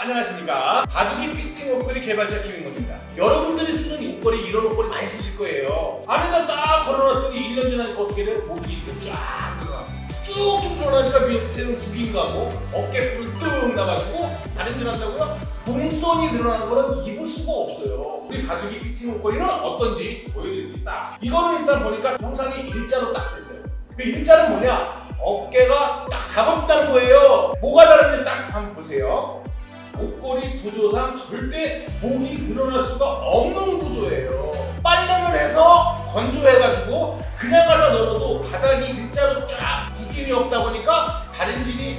안녕하십니까. 바둑이 피팅 옷걸이 개발자 김인건입니다. 여러분들이 쓰는 이 옷걸이 이런 옷걸이 많이 쓰실 거예요. 안에다 딱 걸어놨더니 1년 지나니까 어떻게 돼? 목이 이렇게 쫙 늘어났어 쭉쭉 늘어나니까 밑에는 구긴 가고 어깨뿔 뚝 나가지고 다른 줄 안다고요? 봉선이 늘어나는 거는 입을 수가 없어요. 우리 바둑이 피팅 옷걸이는 어떤지 보여드립니다 이거는 일단 보니까 형상이 일자로 딱 됐어요. 그 일자는 뭐냐? 어깨가 딱 잡았다는 거예요. 뭐가 다른지 딱 한번 보세요 목걸이 구조상 절대 목이 늘어날 수가 없는 구조예요. 빨래를 해서 건조해가지고 그냥 갖다 널어도 바닥이 일자로 쫙 구김이 없다 보니까 다림질이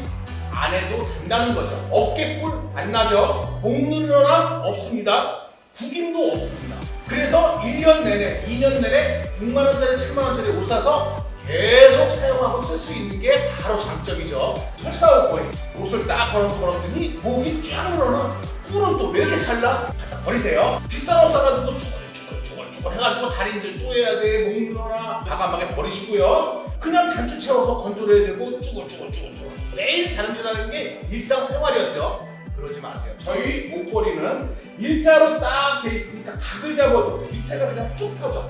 안 해도 된다는 거죠. 어깨뿔 안 나죠? 목 늘어남 없습니다. 구김도 없습니다. 그래서 1년 내내, 2년 내내 6만원짜리, 7만원짜리 옷 사서 계속 사용하고 쓸 수 있는 게 바로 장점이죠. 철사 옷걸이. 옷을 딱 걸어 걸었더니 목이 쫙 늘어나. 뿔은 또 왜 이렇게? 갖다 버리세요. 비싼 옷 사가지고 쭈글쭈글쭈글쭈글 해가지고 다림질 또 해야 돼. 목 늘어나. 과감하게 버리시고요. 그냥 단추 채워서 건조를 해야 되고 쭈글쭈글쭈글쭈글. 매일 다림질하는 게 일상생활이었죠. 그러지 마세요. 저희 목걸이는 일자로 딱 돼 있으니까 각을 잡아줘. 밑에가 그냥 쭉 펴져.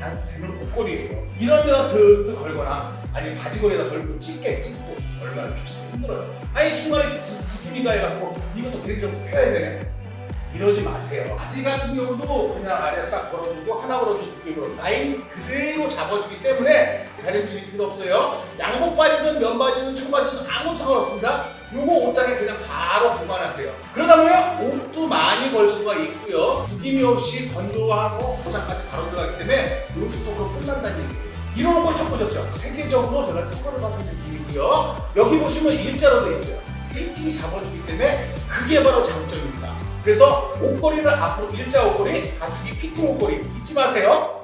안 해도 되는 옷걸이에요. 이런 데다 득득 걸거나 아니 바지걸이에다 걸고 찢게 찢고 얼마나 귀찮고 힘들어요. 아니 중간에 구- 구김이가 해갖고 이것도 대리적으로 펴야 되네. 이러지 마세요. 바지 같은 경우도 그냥 아래 딱 걸어주고 하나 걸어주고 두개 걸어 라인 그대로 잡아주기 때문에 다림질이 필요 없어요. 양복 바지든 면 바지든 청 바지든 아무 상관없습니다. 요거 옷장에 그냥 바로 보관하세요. 그러다 보면 옷도 많이 걸 수가 있고요. 구김이 없이 건조하고 포장까지 바로 들어가기 때문에 용수통으로 끝난다는 얘기예요. 이런 걸첫 보셨죠? 세계적으로 제가 특허를 받은 제품이고요. 여기 보시면 일자로 되어 있어요. 피팅이 잡아주기 때문에 그게 바로 장점입니다. 그래서 옷걸이를 앞으로 일자 옷걸이, 가죽이 피팅 옷걸이 잊지 마세요.